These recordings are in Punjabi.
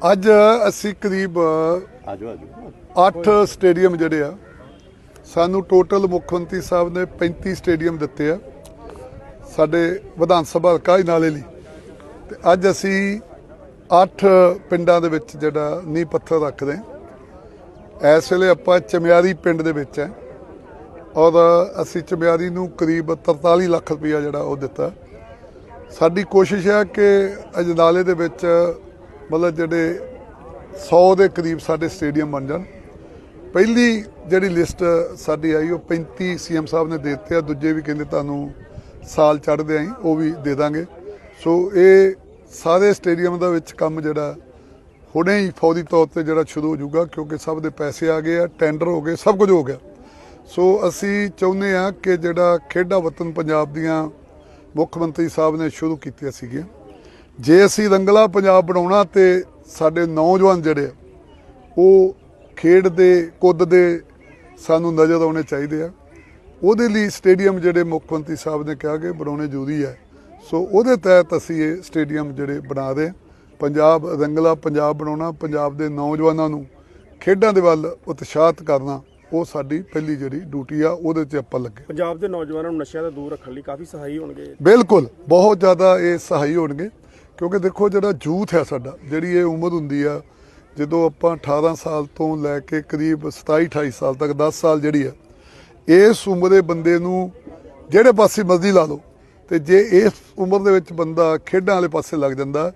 ਅੱਜ ਅਸੀਂ ਕਰੀਬ ਆਜੋ ਆਜੋ। 8 ਸਟੇਡੀਅਮ ਜਿਹੜੇ ਆ ਸਾਨੂੰ ਟੋਟਲ ਮੁੱਖ ਮੰਤਰੀ ਸਾਹਿਬ ਨੇ 35 ਸਟੇਡੀਅਮ ਦਿੱਤੇ ਆ ਸਾਡੇ ਵਿਧਾਨ ਸਭਾ ਹਲਕਾ ਨਾਲੇ ਲਈ। ਤੇ ਅੱਜ ਅਸੀਂ 8 ਪਿੰਡਾਂ ਦੇ ਵਿੱਚ ਜਿਹੜਾ ਨੀਂਹ ਪੱਥਰ ਰੱਖਦੇ ਹਾਂ ਇਸ ਵੇਲੇ ਆਪਾਂ ਚਮਿਆਰੀ ਪਿੰਡ ਦੇ ਵਿੱਚ ਹੈ ਔਰ ਅਸੀਂ ਚਮਿਆਰੀ ਨੂੰ ਕਰੀਬ 43 ਲੱਖ ਰੁਪਇਆ ਜਿਹੜਾ ਉਹ ਦਿੱਤਾ। ਸਾਡੀ ਕੋਸ਼ਿਸ਼ ਹੈ ਕਿ ਅਜਨਾਲੇ ਦੇ ਵਿੱਚ ਮਤਲਬ ਜਿਹੜੇ 100 ਦੇ ਕਰੀਬ ਸਾਡੇ ਸਟੇਡੀਅਮ ਬਣ ਜਾਣ। ਪਹਿਲੀ ਜਿਹੜੀ ਲਿਸਟ ਸਾਡੀ ਆਈ, ਉਹ 35 ਸੀਐਮ ਸਾਹਿਬ ਨੇ ਦੇ ਦਿੱਤੇ ਆ, ਦੂਜੇ ਵੀ ਕਹਿੰਦੇ ਤੁਹਾਨੂੰ ਸਾਲ ਚੜ੍ਹਦੇ ਆਈ ਉਹ ਵੀ ਦੇ ਦਾਂਗੇ। ਸੋ ਇਹ ਸਾਰੇ ਸਟੇਡੀਅਮ ਦਾ ਵਿੱਚ ਕੰਮ ਜਿਹੜਾ ਹੁਣੇ ਹੀ ਫੌਰੀ ਤੌਰ ਤੇ ਜਿਹੜਾ ਸ਼ੁਰੂ ਹੋ ਜਾਊਗਾ, ਕਿਉਂਕਿ ਸਭ ਦੇ ਪੈਸੇ ਆ ਗਏ ਆ, ਟੈਂਡਰ ਹੋ ਗਏ, ਸਭ ਕੁਝ ਹੋ ਗਿਆ। ਸੋ ਅਸੀਂ ਚਾਹੁੰਦੇ ਆ ਕਿ ਜਿਹੜਾ ਖੇਡਾਂ ਵਤਨ ਪੰਜਾਬ ਦੀਆਂ ਮੁੱਖ ਮੰਤਰੀ ਸਾਹਿਬ ਨੇ ਸ਼ੁਰੂ ਕੀਤੀਆਂ ਸੀਗੀਆਂ ਜੇ ਅਸੀਂ ਰੰਗਲਾ ਪੰਜਾਬ ਬਣਾਉਣਾ ਤੇ ਸਾਡੇ ਨੌਜਵਾਨ ਜਿਹੜੇ ਆ ਉਹ ਖੇਡ ਦੇ ਕੁੱਦ ਦੇ ਸਾਨੂੰ ਨਜ਼ਰ ਆਉਣੇ ਚਾਹੀਦੇ ਆ। ਉਹਦੇ ਲਈ ਸਟੇਡੀਅਮ ਜਿਹੜੇ ਮੁੱਖ ਮੰਤਰੀ ਸਾਹਿਬ ਨੇ ਕਿਹਾ ਕਿ ਬਣਾਉਣੇ ਜ਼ਰੂਰੀ ਹੈ ਸੋ ਉਹਦੇ ਤਹਿਤ ਅਸੀਂ ਇਹ ਸਟੇਡੀਅਮ ਜਿਹੜੇ ਬਣਾ ਹਾਂ। ਪੰਜਾਬ ਰੰਗਲਾ ਪੰਜਾਬ ਬਣਾਉਣਾ ਪੰਜਾਬ ਦੇ ਨੌਜਵਾਨਾਂ ਨੂੰ ਖੇਡਾਂ ਦੇ ਵੱਲ ਉਤਸ਼ਾਹਤ ਕਰਨਾ ਉਹ ਸਾਡੀ ਪਹਿਲੀ ਜਿਹੜੀ ਡਿਊਟੀ ਆ ਉਹਦੇ 'ਚ ਆਪਾਂ ਲੱਗੇ ਪੰਜਾਬ ਦੇ ਨੌਜਵਾਨਾਂ ਨੂੰ ਨਸ਼ਿਆਂ ਤੋਂ ਦੂਰ ਰੱਖਣ ਲਈ ਕਾਫੀ ਸਹਾਈ ਹੋਣਗੇ। ਬਿਲਕੁਲ ਬਹੁਤ ਜ਼ਿਆਦਾ ਇਹ ਸਹਾਈ ਹੋਣਗੇ। ਕਿਉਂਕਿ ਦੇਖੋ ਜਿਹੜਾ ਯੂਥ ਹੈ ਸਾਡਾ, ਜਿਹੜੀ ਇਹ ਉਮਰ ਹੁੰਦੀ ਆ, ਜਦੋਂ ਆਪਾਂ 18 ਸਾਲ ਤੋਂ ਲੈ ਕੇ ਕਰੀਬ 27 28 ਸਾਲ ਤੱਕ 10 ਸਾਲ ਜਿਹੜੀ ਆ, ਇਸ ਉਮਰ ਦੇ ਬੰਦੇ ਨੂੰ ਜਿਹੜੇ ਪਾਸੇ ਮਰਜ਼ੀ ਲਾ ਲਓ, ਤੇ ਜੇ ਇਸ ਉਮਰ ਦੇ ਵਿੱਚ ਬੰਦਾ ਖੇਡਾਂ ਵਾਲੇ ਪਾਸੇ ਲੱਗ ਜਾਂਦਾ,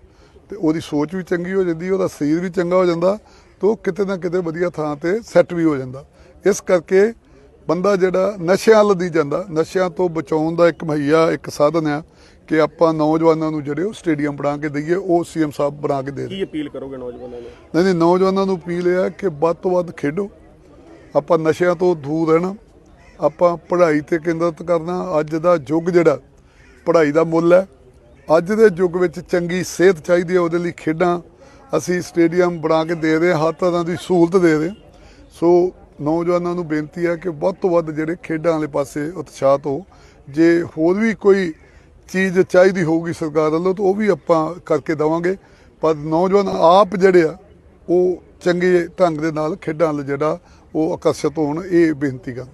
ਤੇ ਉਹਦੀ ਸੋਚ ਵੀ ਚੰਗੀ ਹੋ ਜਾਂਦੀ, ਉਹਦਾ ਸਰੀਰ ਵੀ ਚੰਗਾ ਹੋ ਜਾਂਦਾ, ਤੇ ਉਹ ਕਿਤੇ ਨਾ ਕਿਤੇ ਵਧੀਆ ਥਾਂ ਤੇ ਸੈੱਟ ਵੀ ਹੋ ਜਾਂਦਾ। ਇਸ ਕਰਕੇ ਬੰਦਾ ਜਿਹੜਾ ਨਸ਼ਿਆਂ ਲੱਦੀ ਜਾਂਦਾ ਨਸ਼ਿਆਂ ਤੋਂ ਬਚਾਉਣ ਦਾ ਇੱਕ ਮਹੱਈਆ ਇੱਕ ਸਾਧਨ ਆ ਕਿ ਆਪਾਂ ਨੌਜਵਾਨਾਂ ਨੂੰ ਜਿਹੜੇ ਉਹ ਸਟੇਡੀਅਮ ਬਣਾ ਕੇ ਦਈਏ ਉਹ ਸੀਐਮ ਸਾਹਿਬ ਬਣਾ ਕੇ ਦੇ ਦੇ ਕੀ ਅਪੀਲ ਕਰੋਗੇ ਨੌਜਵਾਨਾਂ ਨੂੰ? ਨਹੀਂ ਨਹੀਂ ਨੌਜਵਾਨਾਂ ਨੂੰ ਅਪੀਲ ਇਹ ਹੈ ਕਿ ਵੱਧ ਤੋਂ ਵੱਧ ਖੇਡੋ। ਆਪਾਂ ਨਸ਼ਿਆਂ ਤੋਂ ਦੂਰ ਰਹਿਣਾ ਆਪਾਂ ਪੜ੍ਹਾਈ ਤੇ ਕੇਂਦਰਿਤ ਕਰਨਾ ਅੱਜ ਦਾ ਯੁੱਗ ਜਿਹੜਾ ਪੜ੍ਹਾਈ ਦਾ ਮੁੱਲ ਹੈ। ਅੱਜ ਦੇ ਯੁੱਗ ਵਿੱਚ ਚੰਗੀ ਸਿਹਤ ਚਾਹੀਦੀ ਹੈ ਉਹਦੇ ਲਈ ਖੇਡਾਂ ਅਸੀਂ ਸਟੇਡੀਅਮ ਬਣਾ ਕੇ ਦੇ ਰਹੇ ਹਾਂ ਹਰ ਤਰ੍ਹਾਂ ਦੀ ਸਹੂਲਤ ਦੇ ਰਹੇ। ਸੋ ਨੌਜਵਾਨਾਂ ਨੂੰ ਬੇਨਤੀ ਹੈ ਕਿ ਵੱਧ ਤੋਂ ਵੱਧ ਜਿਹੜੇ ਖੇਡਾਂ ਵਾਲੇ ਪਾਸੇ ਉਤਸ਼ਾਹਤ ਹੋ। ਜੇ ਹੋਰ ਵੀ ਕੋਈ ਚੀਜ਼ ਚਾਹੀਦੀ ਹੋਊਗੀ ਸਰਕਾਰ ਵੱਲੋਂ, ਤਾਂ ਉਹ ਵੀ ਆਪਾਂ ਕਰਕੇ ਦਵਾਂਗੇ। ਪਰ ਨੌਜਵਾਨ ਆਪ ਜਿਹੜੇ ਆ, ਉਹ ਚੰਗੇ ਢੰਗ ਦੇ ਨਾਲ ਖੇਡਾਂ ਵੱਲ ਜਿਹੜਾ ਉਹ ਆਕਰਸ਼ਿਤ ਹੋਣ, ਇਹ ਬੇਨਤੀ ਕਰ